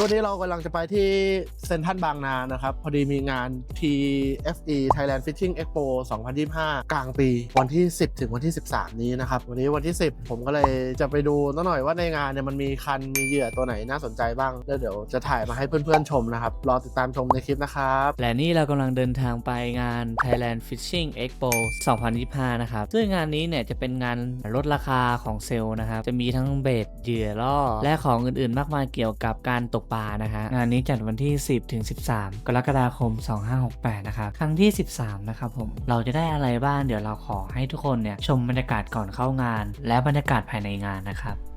วันนี้เรากำลังจะไปที่เซ็นทรัลบางนานะครับ พอดีมีงาน TFE Thailand Fishing Expo 2025 กลางปี วันที่ 10 ถึงวันที่ 13 นี้นะครับ วันนี้วันที่ 10 ผมก็เลยจะไปดูนหน่อยว่าในงานเนี่ยมันมีคันมีเหยื่อตัวไหนน่าสนใจบ้างแล้วเดี๋ยวจะถ่ายมาให้เพื่อนๆชมนะครับ รอติดตามชมในคลิปนะครับ และนี่เรากำลังเดินทางไปงาน Thailand Fishing Expo 2025 นะครับซึ่งงานนี้เนี่ยจะเป็นงานลดราคาของเซลล์นะครับจะมีทั้งเบ็ดเหยื่อล่อและของอื่นๆ มากมายเกี่ยวกับการตกปลานะฮะงานนี้จัดวันที่ 10ถึง13 กรกฎาคม 2568 นะครับครั้งที่ 13 นะครับผมเราจะได้อะไรบ้างเดี๋ยวเราขอให้ทุกคนเนี่ยชมบรรยากาศก่อนเข้างาน และบรรยากาศภายในงานนะครับ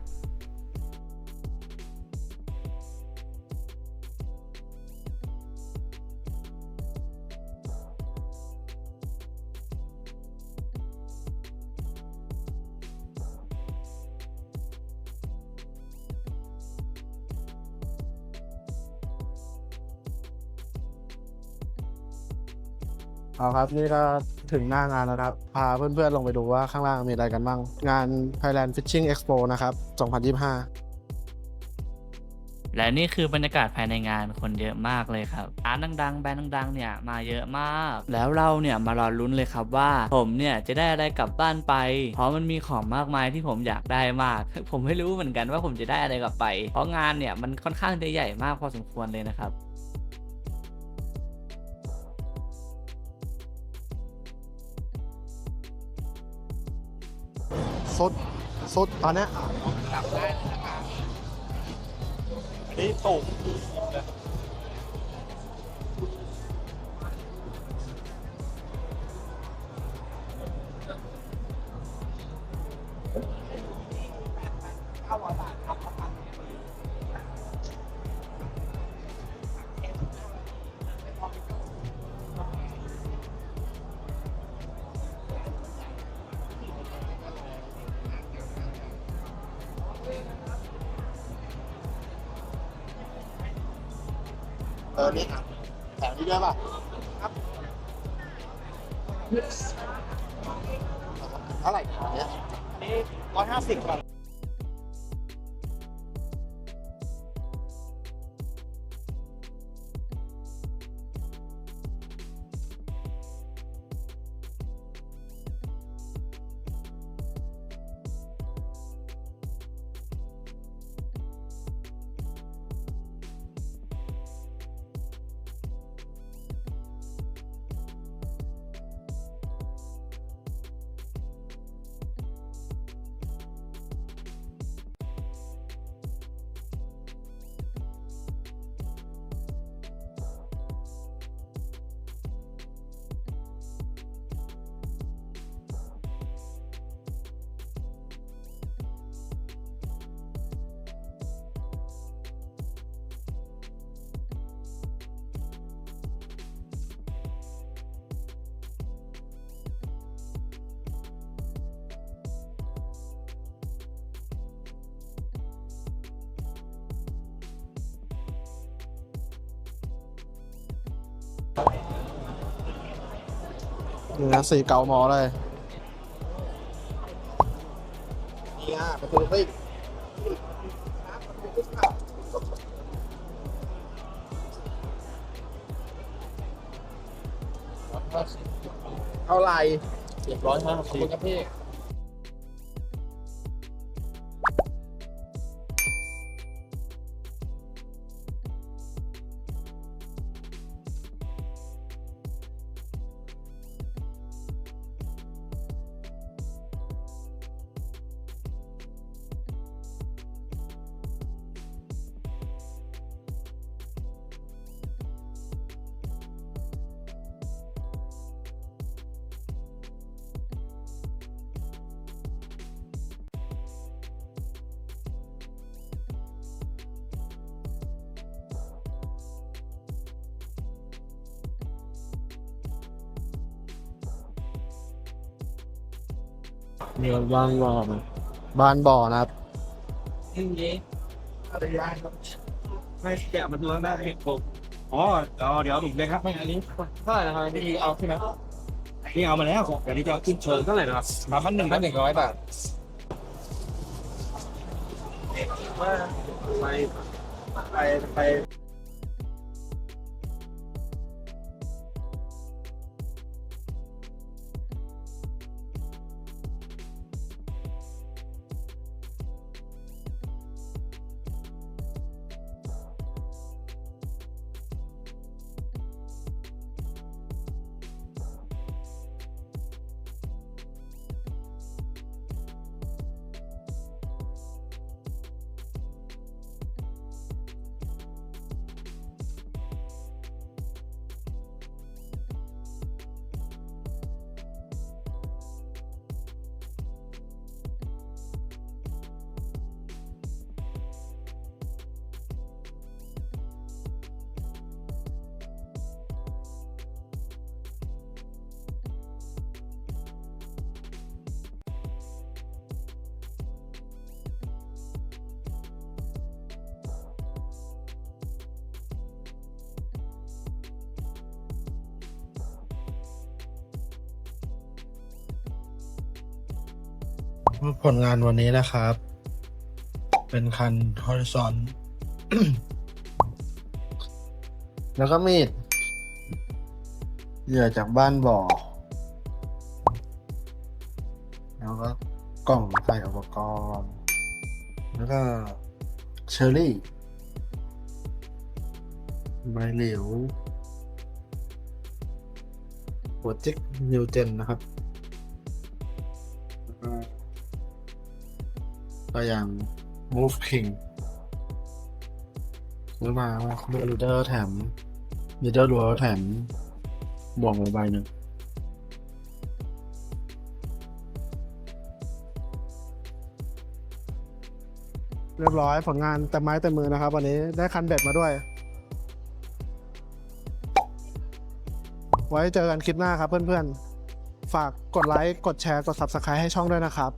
เอาครับนี่ก็ถึงหน้างานแล้วครับ พาเพื่อนๆลงไปดูว่าข้างล่างมีอะไรกันบ้าง งาน Thailand Fishing Expo นะครับ 2025และนี่คือบรรยากาศภายในงานคนเยอะมากเลยครับร้านดังๆ แบรนด์ดังๆ เนี่ยมาเยอะมาก แล้วเราเนี่ยมารอลุ้นเลยครับว่าผมเนี่ยจะได้อะไรกลับบ้านไป เพราะมันมีของมากมายที่ผมอยากได้มาก ผมไม่รู้เหมือนกันว่าผมจะได้อะไรกลับไป เพราะงานเนี่ยมันค่อนข้างจะใหญ่มากพอสมควรเลยนะครับ สุดสุดตอนเนี้ยนี่ตุก เออนี่แถวนี้ด้วยป่ะครับเท่าไหร่เนี่ยนี่ร้อยห้าสิบครั บนี่นะสี่เก่ามอเลยนี่อะประตูปิ้งเท่าไหร่เจ็ดร้อยห้าสิบครับพี่ มีบ้านรอมาบ้านบ่อนะครับไม่แกะมาดูข้างหน้าเห็ดผมอ๋อเอาเดี๋ยวถูกเลยครับไม่อันนี้เท่าไหร่นะครับนี่เอาใช่ไหมนี่เอามาแล้วเดี๋ยวนี้จะเอาขึ้นเชิงเท่าไหร่นะครับมาพันหนึ่งพันหนึ่งร้อยบาทว่าไปไปไป ผลงานวันนี้นะครับ เป็นคัน horizon แล้วก็มีดเหยื่อจากบ้านบ่อ แล้วก็กล่องใส่อุปกรณ์ แล้วก็เชอร์รี่ใบเหลวโปรเจกต์นิวเจนนะครับแล้วก็ ตัวอย่าง Move King ซื้อมาว่าลูเดอร์แถมลีเดอร์รัวแถมบวงมาใบหนึ่งเรียบร้อยผลงานแต่ไม้แต่มือนะครับ วันนี้ได้คันเบ็ดมาด้วย ไว้เจอกันคลิปหน้าครับเพื่อนๆ ฝากกดไลค์ กดแชร์ กด Subscribe ให้ช่องด้วยนะครับ